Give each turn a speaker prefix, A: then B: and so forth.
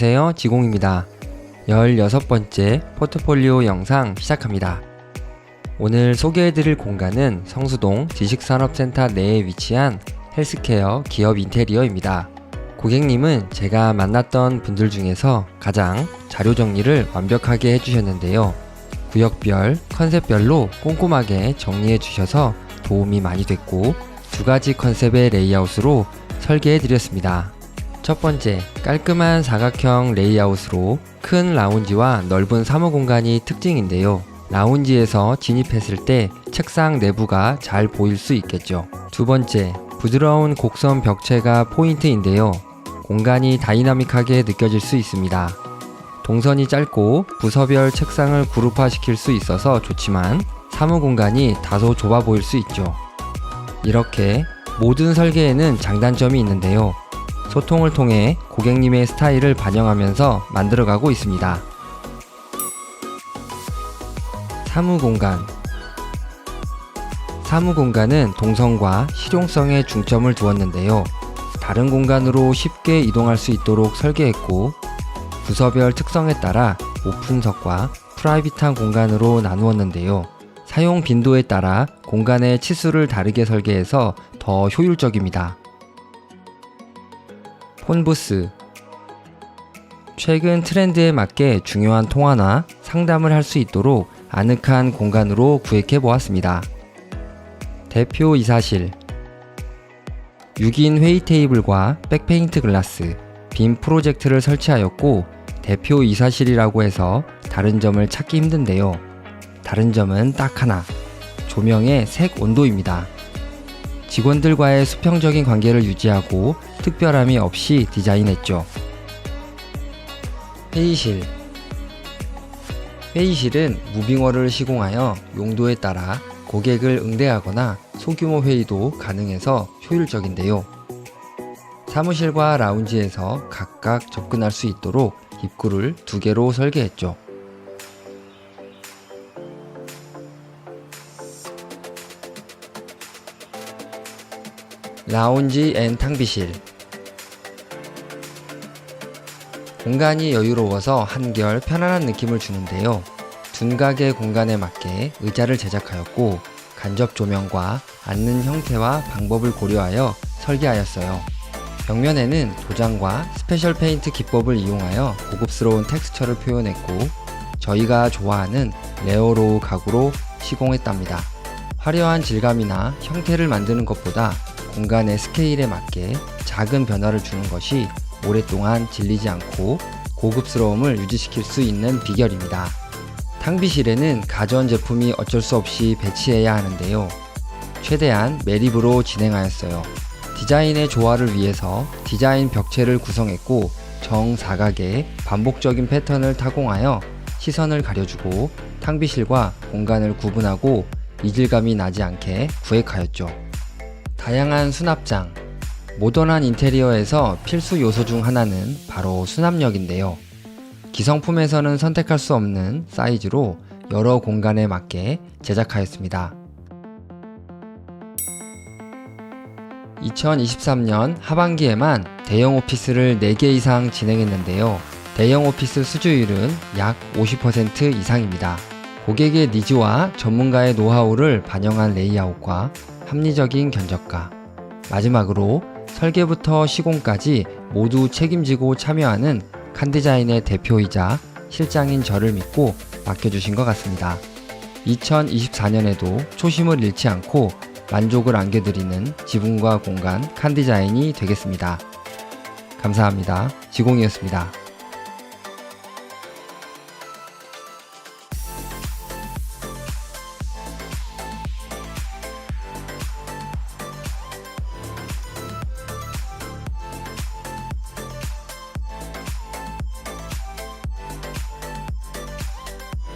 A: 안녕하세요. 지공입니다. 16번째 포트폴리오 영상 시작합니다. 오늘 소개해드릴 공간은 성수동 지식산업센터 내에 위치한 헬스케어 기업 인테리어입니다. 고객님은 제가 만났던 분들 중에서 가장 자료 정리를 완벽하게 해주셨는데요. 구역별, 컨셉별로 꼼꼼하게 정리해 주셔서 도움이 많이 됐고 두 가지 컨셉의 레이아웃으로 설계해 드렸습니다. 첫 번째, 깔끔한 사각형 레이아웃으로 큰 라운지와 넓은 사무 공간이 특징인데요. 라운지에서 진입했을 때 책상 내부가 잘 보일 수 있겠죠. 두 번째, 부드러운 곡선 벽체가 포인트인데요. 공간이 다이나믹하게 느껴질 수 있습니다. 동선이 짧고 부서별 책상을 그룹화시킬 수 있어서 좋지만 사무 공간이 다소 좁아 보일 수 있죠. 이렇게 모든 설계에는 장단점이 있는데요. 소통을 통해 고객님의 스타일을 반영하면서 만들어가고 있습니다. 사무 공간 사무 공간은 동선과 실용성에 중점을 두었는데요. 다른 공간으로 쉽게 이동할 수 있도록 설계했고 부서별 특성에 따라 오픈석과 프라이빗한 공간으로 나누었는데요. 사용 빈도에 따라 공간의 치수를 다르게 설계해서 더 효율적입니다. 폰부스 최근 트렌드에 맞게 중요한 통화나 상담을 할 수 있도록 아늑한 공간으로 구획해 보았습니다. 대표 이사실 6인 회의 테이블과 백페인트 글라스, 빔 프로젝트를 설치하였고 대표 이사실이라고 해서 다른 점을 찾기 힘든데요. 다른 점은 딱 하나. 조명의 색 온도입니다. 직원들과의 수평적인 관계를 유지하고 특별함이 없이 디자인했죠. 회의실 회의실은 무빙어를 시공하여 용도에 따라 고객을 응대하거나 소규모 회의도 가능해서 효율적인데요. 사무실과 라운지에서 각각 접근할 수 있도록 입구를 두 개로 설계했죠. 라운지 앤 탕비실 공간이 여유로워서 한결 편안한 느낌을 주는데요. 둔각의 공간에 맞게 의자를 제작하였고 간접 조명과 앉는 형태와 방법을 고려하여 설계하였어요. 벽면에는 도장과 스페셜 페인트 기법을 이용하여 고급스러운 텍스처를 표현했고 저희가 좋아하는 레어로우 가구로 시공했답니다. 화려한 질감이나 형태를 만드는 것보다 공간의 스케일에 맞게 작은 변화를 주는 것이 오랫동안 질리지 않고 고급스러움을 유지시킬 수 있는 비결입니다. 탕비실에는 가전 제품이 어쩔 수 없이 배치해야 하는데요. 최대한 매립으로 진행하였어요. 디자인의 조화를 위해서 디자인 벽체를 구성했고 정사각의 반복적인 패턴을 타공하여 시선을 가려주고 탕비실과 공간을 구분하고 이질감이 나지 않게 구획하였죠. 다양한 수납장 모던한 인테리어에서 필수 요소 중 하나는 바로 수납력인데요. 기성품에서는 선택할 수 없는 사이즈로 여러 공간에 맞게 제작하였습니다. 2023년 하반기에만 대형 오피스를 4개 이상 진행했는데요. 대형 오피스 수주율은 약 50% 이상입니다. 고객의 니즈와 전문가의 노하우를 반영한 레이아웃과 합리적인 견적가. 마지막으로 설계부터 시공까지 모두 책임지고 참여하는 칸디자인의 대표이자 실장인 저를 믿고 맡겨주신 것 같습니다. 2024년에도 초심을 잃지 않고 만족을 안겨드리는 지붕과 공간 칸디자인이 되겠습니다. 감사합니다. 지공이었습니다.